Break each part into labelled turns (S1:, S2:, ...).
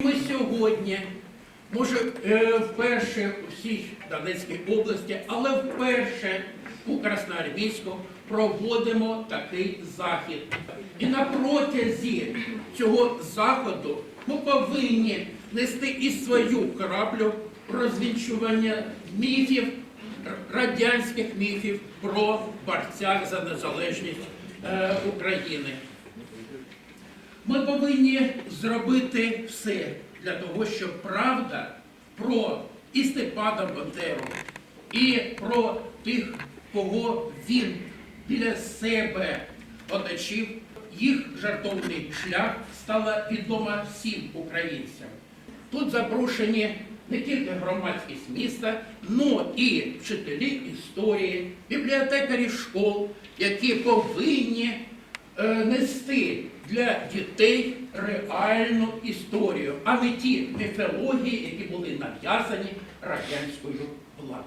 S1: Ми сьогодні, може, е, вперше у всій Донецькій області, але вперше у Красноармійську проводимо такий захід. І на протязі цього заходу ми повинні нести і свою краплю розвінчування міфів, радянських міфів про борцях за незалежність е, України. Ми повинні зробити все для того, щоб правда про і Степана Бандеру, і про тих, кого він біля себе оточив, їх жартовний шлях стала відома всім українцям. Тут запрошені не тільки громадськість міста, але і вчителі історії, бібліотекарі школ, які повинні нести для дітей реальну історію, а не ті міфології, які були нав'язані радянською владою.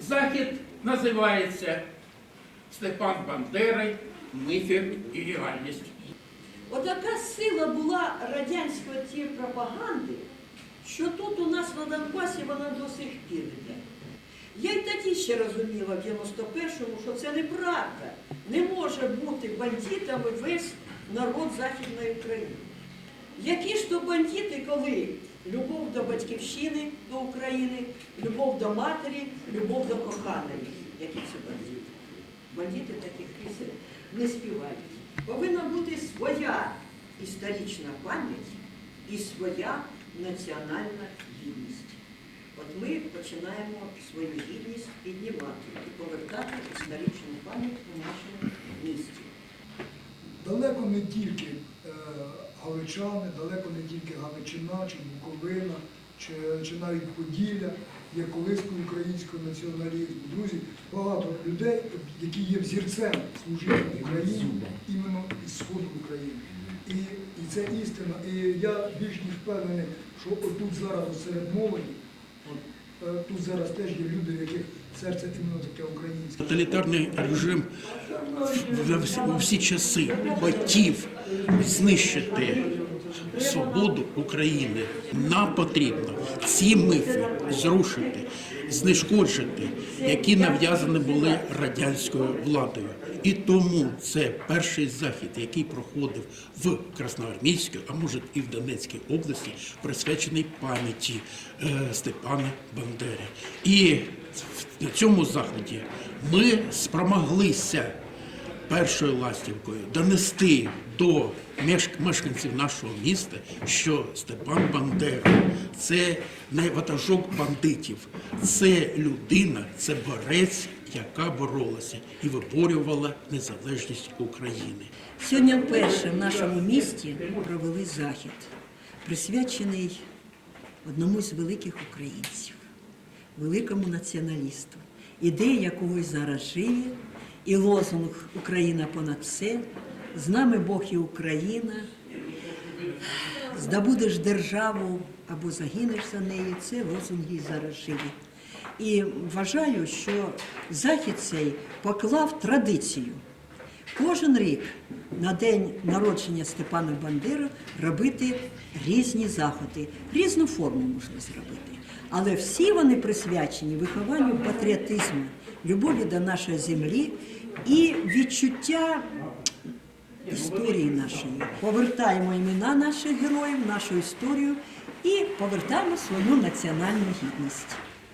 S1: Захід називається Степан Бандери, міфи і реальність.
S2: Отака сила була радянської цієї пропаганди, що тут у нас на Донбасі вона до сих пір йде. Ще розуміла в 91-му, що це неправда. Не може бути бандитами весь народ Західної України. Які ж то бандити, коли любов до батьківщини, до України, любов до матері, любов до коханої. Які це бандити? Бандити таких пісень не співають. Повинна бути своя історична пам'ять і своя національна гідність. От ми починаємо свою гідність піднімати і повертати історичну пам'ять у нашому місті.
S3: Далеко не тільки е, галичани, далеко не тільки Галичина, чи Буковина, чи, чи навіть Поділля є колискою українського націоналізму. Друзі, багато людей, які є взірцем служіння Україні, іменно із Сходу України. І, і це істина. І я більш ніж впевнений, що отут зараз серед молоді, от, е, тут зараз теж є люди, в яких серце іменно таке українське.
S1: Тоталітарний режим у всі часи хотів знищити свободу України. Нам потрібно ці мифи зрушити, знешкоджити, які нав'язані були радянською владою. І тому це перший захід, який проходив в Красноармійській, а може і в Донецькій області, присвячений пам'яті е, Степана Бандери. І на цьому заході ми спромоглися першою ластівкою донести до мешканців нашого міста, що Степан Бандера це не ватажок бандитів, це людина, це борець, яка боролася і виборювала незалежність України.
S2: Сьогодні вперше в нашому місті провели захід, присвячений одному з великих українців, великому націоналісту, ідеї якого зараз живі, і лозунг Україна понад все, з нами Бог і Україна, здобудеш державу або загинеш за неї, це лозунги зараз живі. І вважаю, що захід цей поклав традицію. Кожен рік на день народження Степана Бандери робити різні заходи, різну форму можна зробити. Але всі вони присвячені вихованню патріотизму, любові до нашої землі і відчуття історії нашої. Повертаємо імена наших героїв, нашу історію і повертаємо свою національну гідність.